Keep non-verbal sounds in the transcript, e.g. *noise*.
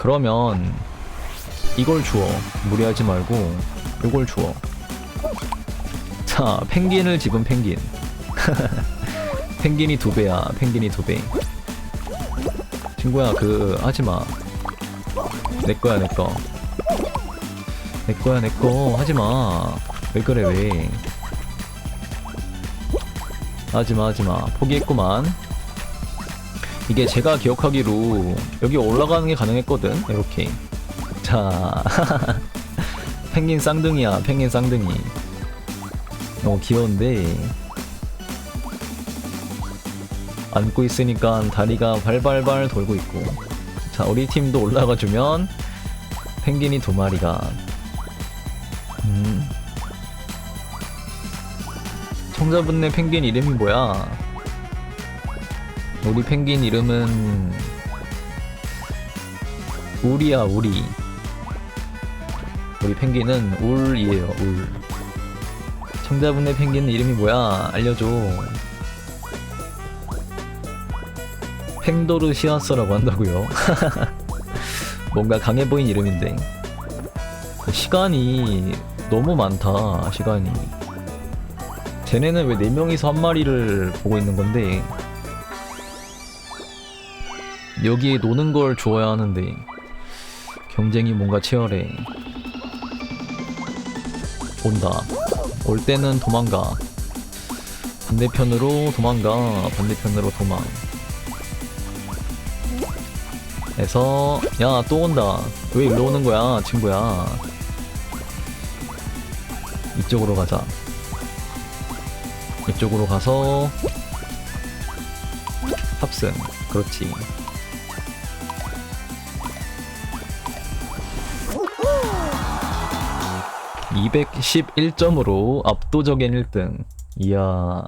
그러면 이걸 주어 무리하지 말고 이걸 주어 자 펭귄을 집은 펭귄. *laughs* 펭귄이 두 배야. 펭귄이 두배. 친구야 그 하지마. 내 거야 내 거. 내 거야 내 거. 하지마. 왜 그래 왜? 하지마 하지마. 포기했구만 이게 제가 기억하기로 여기 올라가는 게 가능했거든 이렇게 자 *laughs* 펭귄 쌍둥이야 펭귄 쌍둥이. 너무 귀여운데. 안고 있으니까 다리가 발발발 돌고 있고. 자 우리 팀도 올라가 주면 펭귄이 두 마리가. 음. 청자분네 펭귄 이름이 뭐야? 우리 펭귄 이름은 울이야 우리. 우리 penguin은 울이에요 울. 청자분의 펭귄 이름이 뭐야? 알려줘. 팽도르시아스라고 한다고요? *laughs* 뭔가 강해 보인 이름인데. 시간이 너무 많다 시간이. 쟤네는 왜 4명이서 한 마리를 보고 있는 건데 여기에 노는 걸 주어야 하는데 경쟁이 뭔가 치열해. 온다. 올 때는 도망가. 반대편으로 도망가. 반대편으로 도망. 해서 야 또 온다. 왜 일로 오는 거야 친구야? 이쪽으로 가자. 이쪽으로 가서 탑승. 그렇지 (211점으로) 압도적인 1등. 이야